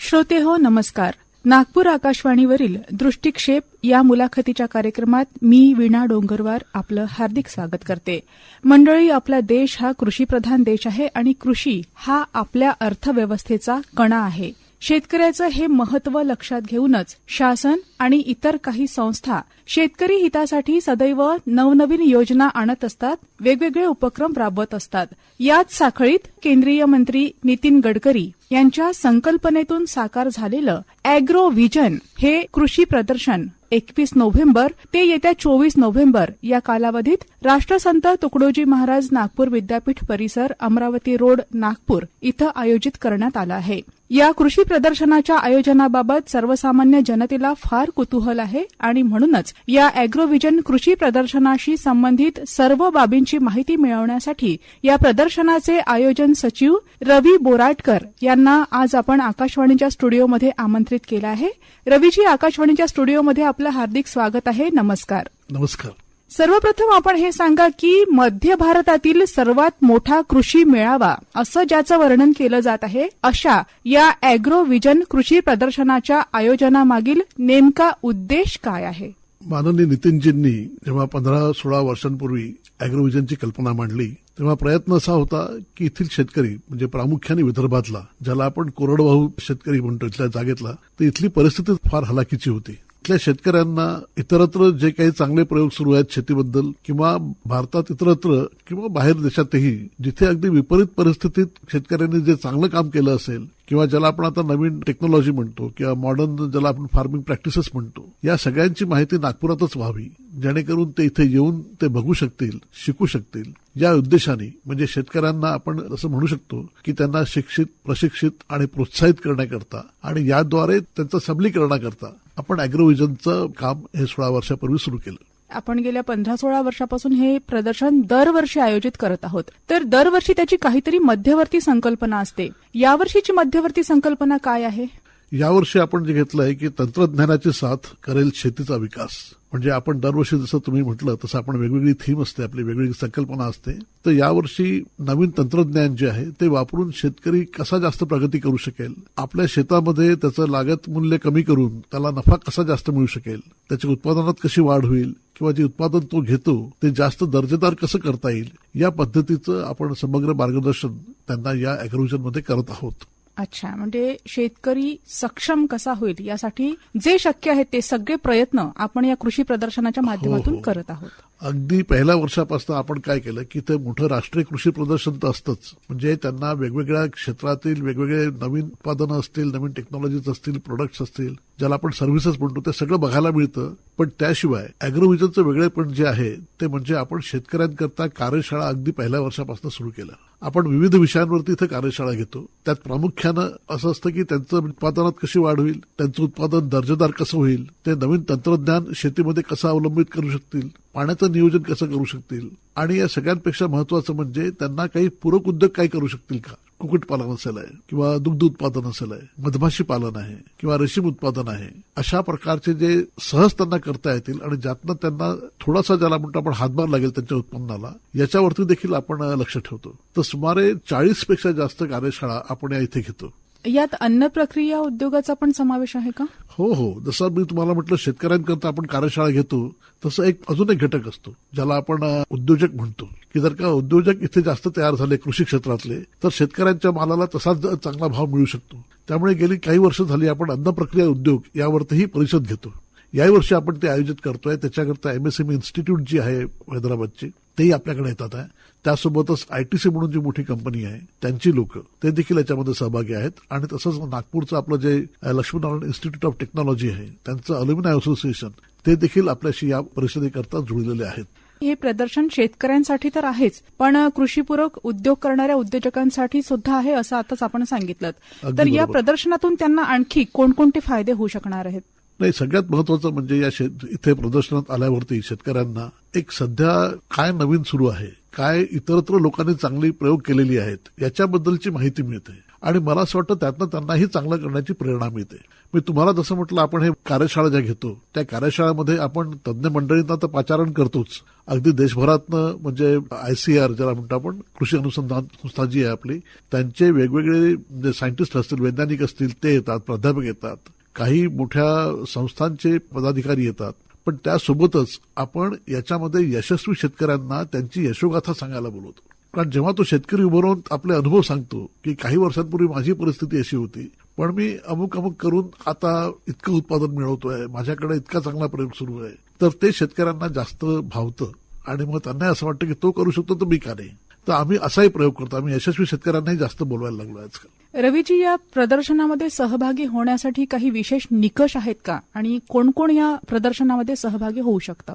श्रोते हो नमस्कार. नागपूर आकाशवाणीवरील दृष्टिक्षेप या मुलाखतीच्या कार्यक्रमात मी वीणा डोंगरवार आपलं हार्दिक स्वागत करते. मंडळी आपला देश हा कृषीप्रधान देश आहे आणि कृषी हा आपल्या अर्थव्यवस्थेचा कणा आहे. शेतकऱ्याचं हे महत्त्व लक्षात घेऊनच शासन आणि इतर काही संस्था शेतकरी हितासाठी सदैव नवनवीन योजना आणत असतात वेगवेगळे उपक्रम राबवत असतात. याच साखळीत केंद्रीय मंत्री नितीन गडकरी यांच्या संकल्पनेतून साकार झालेलं अॅग्रो व्हिजन हे कृषी प्रदर्शन एकवीस नोव्हेंबर ते येत्या चोवीस नोव्हेंबर या कालावधीत राष्ट्रसंत तुकडोजी महाराज नागपूर विद्यापीठ परिसर अमरावती रोड नागपूर इथं आयोजित करण्यात आलं आहे. या कृषी प्रदर्शनाच्या आयोजनाबाबत सर्वसामान्य जनतेला फार कुतूहल आहे आणि म्हणूनच या अॅग्रोव्हिजन कृषी प्रदर्शनाशी संबंधित सर्व बाबींची माहिती मिळवण्यासाठी या प्रदर्शनाचे आयोजन सचिव रवी बोराटकर यांना आज आपण आकाशवाणीच्या स्टुडिओमध्ये आमंत्रित केलं आहे. रवीजी आकाशवाणीच्या स्टुडिओमध्ये आपलं हार्दिक स्वागत आहे. नमस्कार. नमस्कार. सर्वप्रथम आपण हे सांगा की मध्य भारतातील सर्वात मोठा कृषी मेळावा असं ज्याचं वर्णन केलं जात आहे अशा या अॅग्रो विजन कृषी प्रदर्शनाच्या आयोजनामागील नेमका उद्देश काय आहे? माननीय नितीनजींनी जेव्हा पंधरा सोळा वर्षांपूर्वी अॅग्रोव्हिजनची कल्पना मांडली तेव्हा प्रयत्न असा होता की येथील शेतकरी म्हणजे प्रामुख्याने विदर्भातला ज्याला आपण कोरडवाहू शेतकरी म्हणतो इथल्या जागेतला तर इथली परिस्थिती फार हलाखीची होती. तिथल्या शेतकऱ्यांना इतरत्र जे काही चांगले प्रयोग सुरू आहेत शेतीबद्दल किंवा भारतात इतरत्र किंवा बाहेर देशातही जिथे अगदी विपरीत परिस्थितीत शेतकऱ्यांनी जे चांगलं काम केलं असेल किंवा ज्याला आपण आता नवीन टेक्नॉलॉजी म्हणतो किंवा मॉडर्न ज्याला आपण फार्मिंग प्रॅक्टिसेस म्हणतो या सगळ्यांची माहिती नागपुरातच व्हावी जेणेकरून ते इथे येऊन ते बघू शकतील शिकू शकतील. या उद्देशाने म्हणजे शेतकऱ्यांना आपण असं म्हणू शकतो की त्यांना शिक्षित प्रशिक्षित आणि प्रोत्साहित करण्याकरता आणि याद्वारे त्यांचं सबलीकरणाकरता आपण अॅग्रोव्हिजनचं काम हे सोळा वर्षापूर्वी सुरू केलं. आपण गेल्या पंधरा सोळा वर्षापासून हे प्रदर्शन दरवर्षी आयोजित करत आहोत. तर दरवर्षी त्याची काहीतरी मध्यवर्ती संकल्पना असते. यावर्षीची मध्यवर्ती संकल्पना काय आहे? यावर्षी आपण जे घेतलं आहे की तंत्रज्ञानाची साथ करेल शेतीचा विकास. म्हणजे आपण दरवर्षी जसं तुम्ही म्हटलं तसं आपण वेगवेगळी थीम असते आपली वेगवेगळी संकल्पना असते. तर यावर्षी नवीन तंत्रज्ञान जे आहे ते वापरून शेतकरी कसा जास्त प्रगती करू शकेल? आपल्या शेतामध्ये त्याचं लागत मूल्य कमी करून त्याला नफा कसा जास्त मिळू शकेल? त्याच्या उत्पादनात कशी वाढ होईल? किंवा जे उत्पादन तो घेतो ते जास्त दर्जेदार कसं करता येईल? या पद्धतीचं आपण समग्र मार्गदर्शन त्यांना या मध्ये करत आहोत. अच्छा म्हणजे शेतकरी सक्षम कसा होईल यासाठी जे शक्य आहे ते सगळे प्रयत्न आपण या कृषी प्रदर्शनाच्या माध्यमातून करत आहोत. अगदी पहिल्या वर्षापासून आपण काय केलं की ते मोठं राष्ट्रीय कृषी प्रदर्शन तर असतंच. म्हणजे त्यांना वेगवेगळ्या क्षेत्रातील वेगवेगळे नवीन उत्पादनं असतील नवीन टेक्नॉलॉजीज असतील प्रोडक्ट्स असतील ज्याला आपण सर्व्हिसेस म्हणतो ते सगळं बघायला मिळतं. पण त्याशिवाय अॅग्रोव्हिजनचं वेगळेपण जे आहे ते म्हणजे आपण शेतकऱ्यांकरता कार्यशाळा अगदी पहिल्या वर्षापासून सुरू केलं. आपण विविध विषयांवरती इथं कार्यशाळा घेतो. त्यात प्रामुख्यानं असं असतं की त्यांचं उत्पादनात कशी वाढ होईल त्यांचं उत्पादन दर्जेदार कसं होईल ते नवीन तंत्रज्ञान शेतीमध्ये कसं अवलंबित करू शकतील पाण्याचं नियोजन कसं करू शकतील? आणि या सगळ्यांपेक्षा महत्वाचं म्हणजे त्यांना काही पूरक उद्योग काय करू शकतील का? कुक्कुटपालन असेल आहे किंवा दुग्ध उत्पादन असेल आहे मधमाशी पालन आहे किंवा रेशीम उत्पादन आहे अशा प्रकारचे जे सहज त्यांना करता येतील आणि ज्यातनं त्यांना थोडासा ज्याला म्हणतो आपण हातभार लागेल त्यांच्या उत्पन्नाला याच्यावरती देखील आपण लक्ष ठेवतो. तर सुमारे चाळीसपेक्षा जास्त कार्यशाळा आपण या इथे घेतो. यात अन्न प्रक्रिया उद्योगाचा पण समावेश आहे का? हो हो. जसं मी तुम्हाला म्हटलं शेतकऱ्यांकरता आपण कार्यशाळा घेतो तसं एक अजून एक घटक असतो ज्याला आपण उद्योजक म्हणतो. की जर का उद्योजक इथे जास्त तयार झाले कृषी क्षेत्रातले तर शेतकऱ्यांच्या मालाला तसाच चांगला भाव मिळू शकतो. त्यामुळे गेली काही वर्ष झाली आपण अन्न प्रक्रिया उद्योग यावरतीही परिषद घेतो. याही वर्षी आपण ते आयोजित करतोय. त्याच्याकरता एमएसएमई इन्स्टिट्यूट जी आहे हैदराबादची तेही आपल्याकडे येतात आहे. त्यासोबतच आयटीसी म्हणून जी मोठी कंपनी आहे त्यांची लोक ते देखील याच्यामध्ये सहभागी आहेत. आणि तसंच नागपूरचं आपलं जे लक्ष्मीनारायण इन्स्टिट्यूट ऑफ टेक्नॉलॉजी आहे त्यांचं अल्युमिनाय असोसिएशन ते देखील आपल्याशी या परिषदेकरता जुळलेले आहेत. हे प्रदर्शन शेतकऱ्यांसाठी तर आहेच पण कृषीपूरक उद्योग करणाऱ्या उद्योजकांसाठी सुद्धा आहे असं आताच आपण सांगितलं. तर या प्रदर्शनातून त्यांना आणखी कोणकोणते फायदे होऊ शकणार आहेत? नाही सगळ्यात महत्वाचं म्हणजे या शेत इथे प्रदर्शनात आल्यावरती शेतकऱ्यांना एक सध्या काय नवीन सुरू आहे काय इतरत्र लोकांनी चांगली प्रयोग केलेली आहेत याच्याबद्दलची माहिती मिळते. आणि मला असं वाटतं त्यातनं त्यांनाही चांगलं करण्याची प्रेरणा मिळते. मी तुम्हाला जसं म्हटलं आपण हे कार्यशाळा ज्या घेतो त्या कार्यशाळेमध्ये आपण तज्ज्ञ मंडळींना तर पाचारण करतोच. अगदी देशभरातनं म्हणजे आयसीआर ज्याला म्हणतो आपण कृषी अनुसंधान संस्था जी आहे आपली त्यांचे वेगवेगळे जे सायंटिस्ट असतील वैज्ञानिक असतील ते येतात प्राध्यापक येतात. काही मोठ्या संस्थांचे पदाधिकारी येतात पण त्यासोबतच आपण याच्यामध्ये यशस्वी शेतकऱ्यांना त्यांची यशोगाथा सांगायला बोलवतो. कारण जेव्हा तो शेतकरी उभं राहून आपले अनुभव सांगतो की काही वर्षांपूर्वी माझी परिस्थिती अशी होती पण मी अमुक अमुक करून आता इतकं उत्पादन मिळवतोय माझ्याकडे इतका चांगला प्रयोग सुरू आहे तर ते शेतकऱ्यांना जास्त भावतं. आणि मग त्यांना असं वाटतं की तो करू शकतो तर मी का नाही? तर आम्ही असाही प्रयोग करतो. आम्ही यशस्वी शेतकऱ्यांनाही जास्त बोलवायला लागलो आजकाल. रवीजी या प्रदर्शनामध्ये सहभागी होण्यासाठी काही विशेष निकष आहेत का? आणि कोण कोण या प्रदर्शनामध्ये सहभागी होऊ शकतं?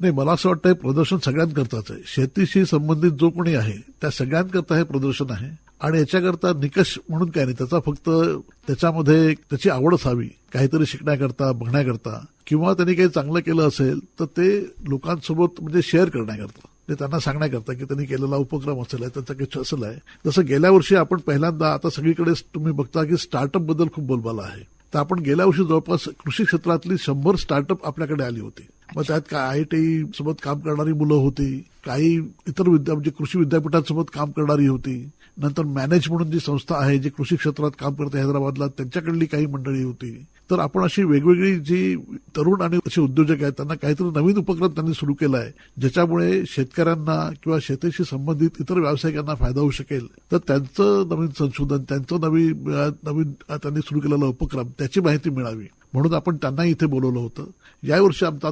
नाही मला असं वाटतं हे प्रदर्शन सगळ्यांकरताच आहे. शेतीशी संबंधित जो कोणी आहे त्या सगळ्यांकरता हे प्रदर्शन आहे. आणि याच्याकरता निकष म्हणून काय नाही त्याचा फक्त त्याच्यामध्ये त्याची आवड असावी. काहीतरी शिकण्याकरता बघण्याकरता. किंवा त्यांनी काही चांगलं केलं असेल तर ते लोकांसोबत म्हणजे शेअर करण्याकरता. ते त्यांना सांगण्याकरता की त्यांनी केलेला उपक्रम असेल आहे त्यांचा काही असेल आहे. जसं गेल्या वर्षी आपण पहिल्यांदा आता सगळीकडे तुम्ही बघता की स्टार्टअपबद्दल खूप बोलबाला आहे. तर आपण गेल्या वर्षी जवळपास कृषी क्षेत्रातली शंभर स्टार्टअप आपल्याकडे आली होती. मग त्यात काय आय टी सोबत काम करणारी मुलं होती काही इतर विद्या म्हणजे कृषी विद्यापीठांसोबत काम करणारी होती. नंतर मॅनेज म्हणून जी संस्था आहे जी कृषी क्षेत्रात काम करते हैदराबादला त्यांच्याकडली काही मंडळी होती. तर आपण अशी वेगवेगळी जी तरुण आणि असे उद्योजक आहेत त्यांना काहीतरी नवीन उपक्रम त्यांनी सुरू केला आहे ज्याच्यामुळे शेतकऱ्यांना किंवा शेतीशी संबंधित इतर व्यावसायिकांना फायदा होऊ शकेल. तर त्यांचं नवीन संशोधन त्यांचं नवीन नवीन त्यांनी सुरू केलेला उपक्रम त्याची माहिती मिळावी. म्हणून आपण त्यांना इथे बोलवलं होतं. यावर्षी आमचा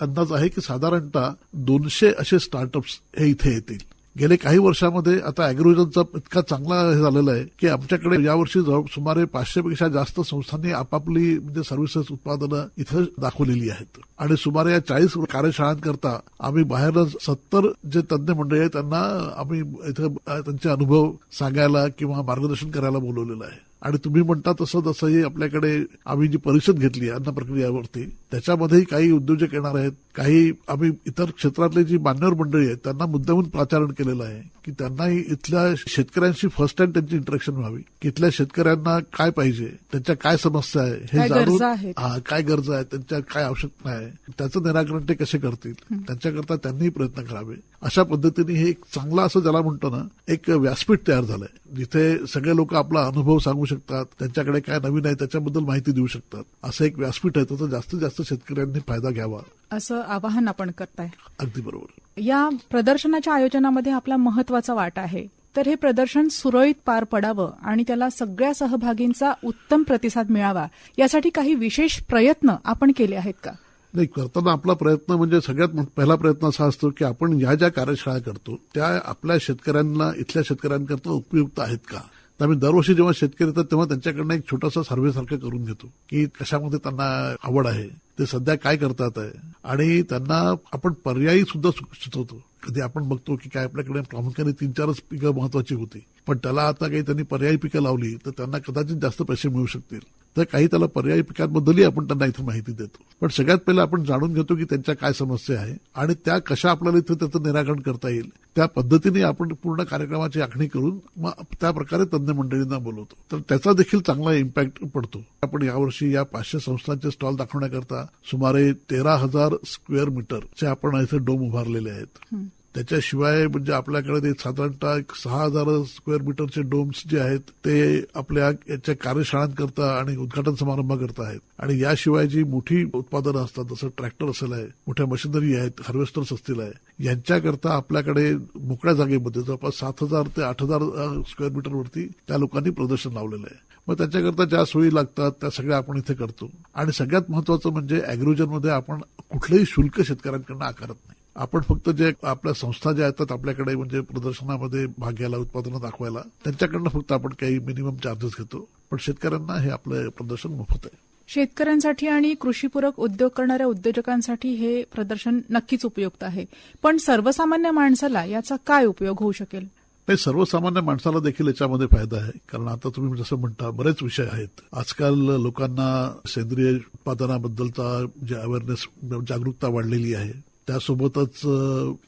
अंदाज आहे की साधारणतः दोनशे असे स्टार्टअप्स हे इथे येतील. गेले काही वर्षामध्ये आता अॅग्रोजनचा इतका चांगला हे झालेला आहे की आमच्याकडे यावर्षी सुमारे पाचशेपेक्षा जास्त संस्थांनी आपापली म्हणजे सर्व्हिसेस उत्पादनं इथं दाखवलेली आहेत. आणि सुमारे या चाळीस कार्यशाळांकरता आम्ही बाहेर सत्तर जे तज्ज्ञ मंडळी आहेत त्यांना आम्ही इथं त्यांचे अनुभव सांगायला किंवा मार्गदर्शन करायला बोलवलेलं आहे. आणि तुम्ही म्हणता तसं तसंही आपल्याकडे आम्ही जी परिषद घेतली अन्न प्रक्रियावरती त्याच्यामध्येही काही उद्योजक येणार आहेत काही आम्ही इतर क्षेत्रातले जी मान्यवर मंडळी आहेत त्यांना मुद्दामून प्रचारण केलेलं आहे की त्यांनाही इथल्या शेतकऱ्यांशी फर्स्ट टाइम त्यांची इंटरेक्शन व्हावी की इथल्या शेतकऱ्यांना काय पाहिजे त्यांच्या काय समस्या आहे हे जाणून काय गरजा आहेत त्यांच्या काय आवश्यकता आहे त्याचं निराकरण ते कसे करतील त्यांच्याकरता त्यांनीही प्रयत्न करावे. अशा पद्धतीने हे एक चांगला असं ज्याला म्हणतो ना एक व्यासपीठ तयार झालंय जिथे सगळे लोक आपला अनुभव सांगू शकतात त्यांच्याकडे काय नवीन आहे त्याच्याबद्दल माहिती देऊ शकतात. असं एक व्यासपीठ आहे त्याचा जास्तीत जास्त शेतकऱ्यांनी फायदा घ्यावा. असं आवाहन आपण करताय. अगदी बरोबर. या प्रदर्शनाच्या आयोजनामध्ये आपला महत्त्वाचा वाटा आहे. तर हे प्रदर्शन सुरळीत पार पडावं आणि त्याला सगळ्या सहभागींचा उत्तम प्रतिसाद मिळावा यासाठी काही विशेष प्रयत्न आपण केले आहेत का? नाही करताना आपला प्रयत्न म्हणजे सगळ्यात पहिला प्रयत्न असा असतो की आपण या ज्या कार्यशाळा करतो त्या आपल्या शेतकऱ्यांना इथल्या शेतकऱ्यांकरता उपयुक्त आहेत का? आम्ही दरवर्षी जेव्हा शेतकरी येतात तेव्हा त्यांच्याकडनं एक छोटासा सर्व्हे सारखं करून घेतो की कशामध्ये त्यांना आवड आहे. ते सध्या काय करतात आहे. आणि त्यांना आपण पर्यायी सुद्धा सुचवतो. कधी आपण बघतो की काय आपल्याकडे प्रामुख्याने तीन चारच पिकं महत्वाची होती. पण त्याला आता काही त्यांनी पर्यायी पिकं लावली तर त्यांना कदाचित जास्त पैसे मिळू शकतील. तर काही त्याला पर्यायी पिकांबद्दलही आपण त्यांना इथे माहिती देतो. पण सगळ्यात पहिले आपण जाणून घेतो की त्यांच्या काय समस्या आहे आणि त्या कशा आपल्याला इथे त्याचं निराकरण करता येईल. त्या पद्धतीने आपण पूर्ण कार्यक्रमाची आखणी करून मग त्या प्रकारे तज्ज्ञ मंडळींना बोलवतो. तर त्याचा देखील चांगला इम्पॅक्ट पडतो. आपण यावर्षी या पाचशे संस्थांचे स्टॉल दाखवण्याकरता सुमारे तेरा हजार स्क्वेअर मीटरचे आपण इथे डोम उभारलेले आहेत. त्याच्याशिवाय म्हणजे आपल्याकडे ते साधारणतः एक सहा हजार स्क्वेअर मीटरचे डोम्स जे आहेत ते आपल्या याच्या कार्यशाळांकरता आणि उद्घाटन समारंभाकरता आहेत. आणि याशिवाय जी मोठी उत्पादनं असतात जसं ट्रॅक्टर असेल आहे मोठ्या मशिनरी आहेत हार्वेस्टर्स असतील आहे यांच्याकरता आपल्याकडे मोकळ्या जागेमध्ये जवळपास सात हजार ते आठ हजार स्क्वेअर मीटरवरती त्या लोकांनी प्रदर्शन लावलेलं आहे. मग त्याच्याकरता ज्या सोयी लागतात त्या सगळ्या आपण इथे करतो. आणि सगळ्यात महत्वाचं म्हणजे अॅग्रोजनमध्ये आपण कुठलंही शुल्क शेतकऱ्यांकडनं आकारत नाही. आपण फक्त जे आपल्या संस्था ज्या येतात आपल्याकडे म्हणजे प्रदर्शनामध्ये भाग घ्यायला उत्पादनं दाखवायला त्यांच्याकडनं फक्त आपण काही मिनिमम चार्जेस घेतो. पण शेतकऱ्यांना हे आपलं प्रदर्शन मोफत आहे. शेतकऱ्यांसाठी आणि कृषीपूरक उद्योग करणाऱ्या उद्योजकांसाठी हे प्रदर्शन नक्कीच उपयुक्त आहे. पण सर्वसामान्य माणसाला याचा काय उपयोग होऊ शकेल? नाही सर्वसामान्य माणसाला देखील याच्यामध्ये फायदा आहे. कारण आता तुम्ही जसं म्हणता बरेच विषय आहेत. आजकाल लोकांना सेंद्रिय उत्पादनाबद्दलचा जे अवेअरनेस जागरूकता वाढलेली आहे. त्यासोबतच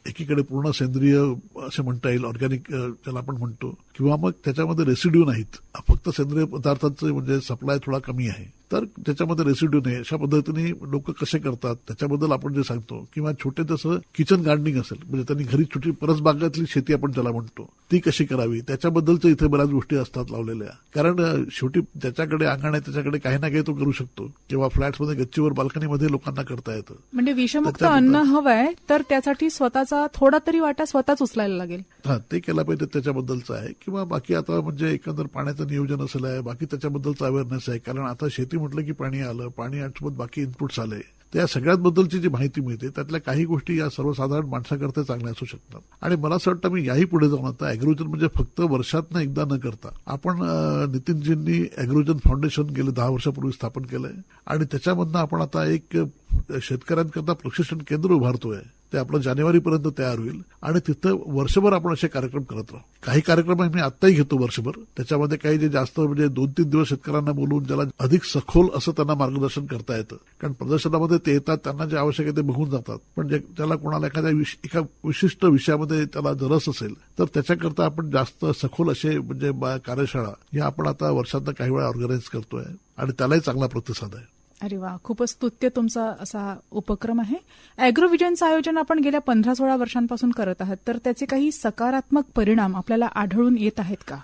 एकीकडे पूर्ण सेंद्रिय असे म्हणता येईल ऑर्गॅनिक ज्याला आपण म्हणतो किंवा मग त्याच्यामध्ये रेसिड्यू नाहीत. फक्त सेंद्रिय पदार्थांचं म्हणजे सप्लाय थोडा कमी आहे. तर त्याच्यामध्ये रेसिड्यू नाही. अशा पद्धतीने लोक कसे करतात? त्याच्याबद्दल आपण जे सांगतो किंवा छोटे जसं किचन गार्डनिंग असेल म्हणजे त्यांनी घरी छोटी परसबागातली शेती आपण ज्याला म्हणतो ती कशी करावी? त्याच्याबद्दलच्या इथे बऱ्याच गोष्टी असतात लावलेल्या. कारण शेवटी त्याच्याकडे अंगण आहे त्याच्याकडे काही ना काही तो करू शकतो. किंवा फ्लॅट्समध्ये गच्चीवर बाल्कनीमध्ये लोकांना करता येतं. म्हणजे विषमुक्त अन्न हवंय तर त्यासाठी स्वतःचा थोडा तरी वाटा स्वतःच उचलायला लागेल. हा ते केला पाहिजे त्याच्याबद्दलचं आहे. किंवा बाकी आता म्हणजे एकंदर पाण्याचं नियोजन असेल आहे बाकी त्याच्याबद्दलचा अवेअरनेस आहे. कारण आता शेती म्हटलं की पाणी आलं पाणी सोबत बाकी इनपुट्स आले. त्या सगळ्यांबद्दलची जी माहिती मिळते त्यातल्या काही गोष्टी या सर्वसाधारण माणसाकरता चांगल्या असू शकतात. आणि मला असं वाटतं मी याही पुढे जाऊन आता अॅग्रोजन म्हणजे फक्त वर्षातनं एकदा न करता आपण नितीनजींनी अॅग्रोजन फाउंडेशन गेले दहा वर्षापूर्वी स्थापन केलंय. आणि त्याच्यामधनं आपण आता एक शेतकऱ्यांकरता प्रशिक्षण केंद्र उभारतोय. ते आपलं जानेवारीपर्यंत तयार होईल. आणि तिथं वर्षभर आपण असे कार्यक्रम करत राहू. काही कार्यक्रम आम्ही आत्ताही घेतो वर्षभर. त्याच्यामध्ये काही जे जास्त म्हणजे दोन तीन दिवस शेतकऱ्यांना बोलवून ज्याला अधिक सखोल असं त्यांना मार्गदर्शन करता येतं. कारण प्रदर्शनामध्ये ते येतात त्यांना जे आवश्यक आहे ते बघून जातात. पण जे ज्याला कोणाला एखाद्या एका विशिष्ट विषयामध्ये त्याला जरस असेल तर त्याच्याकरता आपण जास्त सखोल असे म्हणजे कार्यशाळा या आपण आता वर्षातनं काही वेळा ऑर्गनाईज करतोय. आणि त्यालाही चांगला प्रतिसाद आहे. अरे वा खूपच स्तुत्य तुमचा असा उपक्रम आहे. अॅग्रोविजनचं आयोजन आपण गेल्या पंधरा सोळा वर्षांपासून करत आहात तर त्याचे काही सकारात्मक परिणाम आपल्याला आढळून येत आहेत का?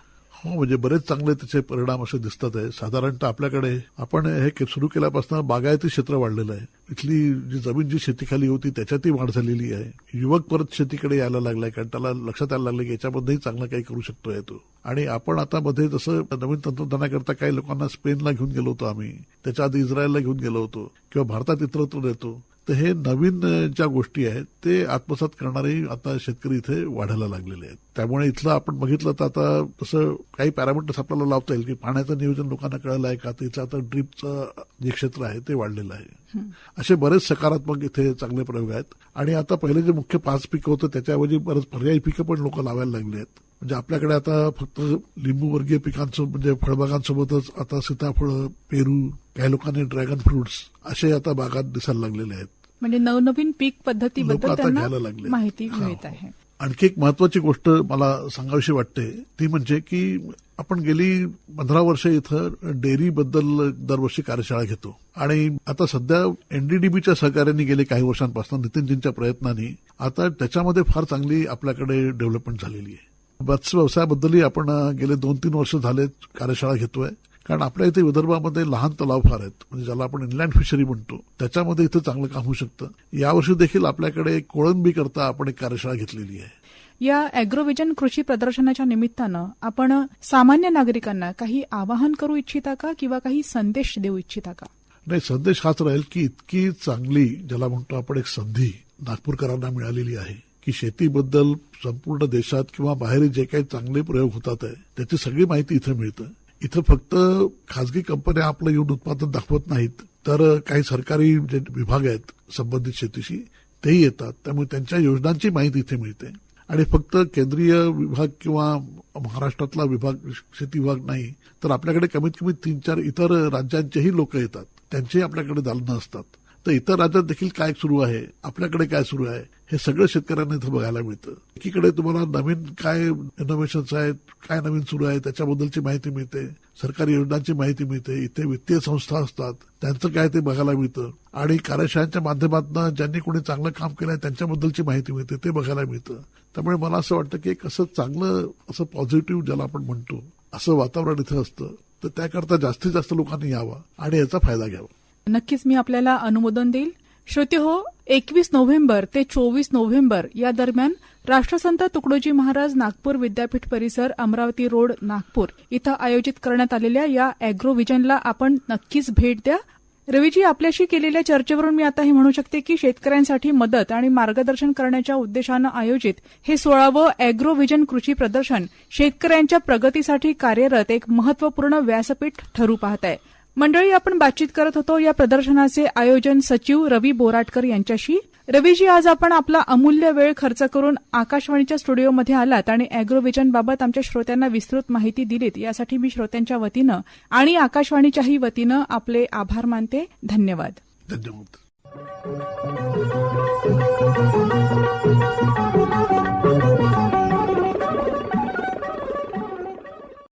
हो म्हणजे बरेच चांगले त्याचे परिणाम असे दिसतात आहे. साधारणतः आपल्याकडे आपण हे सुरू केल्यापासून बागायती क्षेत्र वाढलेलं आहे. इथली जी जमीन जी शेतीखाली होती त्याच्यातही वाढ झालेली आहे. युवक परत शेतीकडे यायला लागलाय कारण त्याला लक्षात यायला लागलं की याच्यामध्येही चांगलं काही करू शकतोय तो. आणि आपण आता मध्ये जसं नवीन तंत्रज्ञानाकरता काही लोकांना स्पेनला घेऊन गेलो होतो आम्ही. त्याच्या आधी इस्रायलला घेऊन गेलो होतो. किंवा भारतात इतरत्र येतो तर हे नवीन ज्या गोष्टी आहेत ते आत्मसात करणारे आता शेतकरी इथे वाढायला लागलेले आहेत. त्यामुळे इथलं आपण बघितलं तर आता तसं काही पॅरामीटर्स आपल्याला लावता येईल की पाण्याचं नियोजन लोकांना कळलं आहे का? तर इथलं आता ड्रीपचं जे क्षेत्र आहे ते वाढलेलं आहे. असे बरेच सकारात्मक इथे चांगले प्रयोग आहेत. आणि आता पहिले जे मुख्य पाच पिकं होतं त्याच्याऐवजी बरेच पर्यायी पिकं पण लोक लावायला लागले आहेत. म्हणजे आपल्याकडे आता फक्त लिंबू वर्गीय पिकांसोबत म्हणजे फळबागांसोबतच आता सीताफळ पेरू काही लोकांनी ड्रॅगन फ्रुट्स असे आता बागात दिसायला लागलेले आहेत. म्हणजे नवनवीन पीक लोक पद्धतीबद्दल आता त्यांना घ्यायला लागले माहिती मिळत आहे. आणखी एक महत्वाची गोष्ट मला सांगावीशी वाटते ती म्हणजे की आपण गेली पंधरा वर्ष इथं डेअरी बद्दल दरवर्षी कार्यशाळा घेतो. आणि आता सध्या एनडीडीबीच्या सहकार्याने गेले काही वर्षांपासून नितीनजींच्या प्रयत्नांनी आता त्याच्यामध्ये फार चांगली आपल्याकडे डेव्हलपमेंट झालेली आहे. मत्स्य व्यवसायाबद्दलही आपण गेले दोन तीन वर्ष झाले कार्यशाळा घेतोय. कारण आपल्या इथे विदर्भामध्ये लहान तलाव फार आहेत. म्हणजे ज्याला आपण इनलँड फिशरी म्हणतो. त्याच्यामध्ये इथं चांगलं काम होऊ शकतं. यावर्षी देखील आपल्याकडे कोळंबी करता आपण एक कार्यशाळा घेतलेली आहे. या अॅग्रोविजन कृषी प्रदर्शनाच्या निमित्तानं आपण सामान्य नागरिकांना काही आवाहन करू इच्छिता का? किंवा काही संदेश देऊ इच्छिता का? नाही संदेश हाच राहील की इतकी चांगली ज्याला म्हणतो आपण एक संधी नागपूरकरांना मिळालेली आहे. की शेतीबद्दल संपूर्ण देशात किंवा बाहेर जे काही चांगले प्रयोग होतात आहे त्याची सगळी माहिती इथं मिळतं. इथं फक्त खासगी कंपन्या आपलं येऊन उत्पादन दाखवत नाहीत तर काही सरकारी जे विभाग आहेत संबंधित शेतीशी तेही येतात. त्यामुळे त्यांच्या योजनांची माहिती इथे मिळते. आणि फक्त केंद्रीय विभाग किंवा महाराष्ट्रातला विभाग शेती विभाग नाही तर आपल्याकडे कमीत कमी तीन चार इतर राज्यांचेही लोक येतात. त्यांचेही आपल्याकडे दालनं असतात. तर इतर राज्यात देखील काय सुरू आहे? आपल्याकडे काय सुरू आहे? हे सगळं शेतकऱ्यांना इथं बघायला मिळतं. एकीकडे तुम्हाला नवीन काय इनोव्हेशन्स आहेत काय नवीन सुरू आहे त्याच्याबद्दलची माहिती मिळते. सरकारी योजनांची माहिती मिळते. इथे वित्तीय संस्था असतात. त्यांचं काय ते बघायला मिळतं. आणि कार्यशाळांच्या माध्यमातून ज्यांनी कोणी चांगलं काम केलंय त्यांच्याबद्दलची माहिती मिळते. ते बघायला मिळतं. त्यामुळे मला असं वाटतं की एक असं चांगलं असं पॉझिटिव्ह ज्याला आपण म्हणतो असं वातावरण इथं असतं. तर त्याकरता जास्तीत जास्त लोकांनी यावं आणि याचा फायदा घ्यावा. नक्कीच मी आपल्याला अनुमोदन देईल. श्रोते हो एकवीस नोव्हेंबर ते चोवीस नोव्हेंबर या दरम्यान राष्ट्रसंत तुकडोजी महाराज नागपूर विद्यापीठ परिसर अमरावती रोड नागपूर इथं आयोजित करण्यात आलेल्या या अॅग्रोव्हिजनला आपण नक्कीच भेट द्या. रवीजी आपल्याशी केलेल्या चर्चेवरून मी आता हे म्हणू शकते की शेतकऱ्यांसाठी मदत आणि मार्गदर्शन करण्याच्या उद्देशानं आयोजित हे सोळावं अॅग्रोव्हिजन कृषी प्रदर्शन शेतकऱ्यांच्या प्रगतीसाठी कार्यरत एक महत्त्वपूर्ण व्यासपीठ ठरू पाहत आहे. मंडळी आपण बातचीत करत होतो या प्रदर्शनाचे आयोजन सचिव रवी बोराटकर यांच्याशी. रवीजी आज आपण आपला अमूल्य वेळ खर्च करून आकाशवाणीच्या स्टुडिओमध्ये आलात आणि अॅग्रोव्हिजन बाबत आमच्या श्रोत्यांना विस्तृत माहिती दिलीत. यासाठी मी श्रोत्यांच्या वतीनं आणि आकाशवाणीच्याही वतीनं आपले आभार मानते. धन्यवाद. धन्यवाद.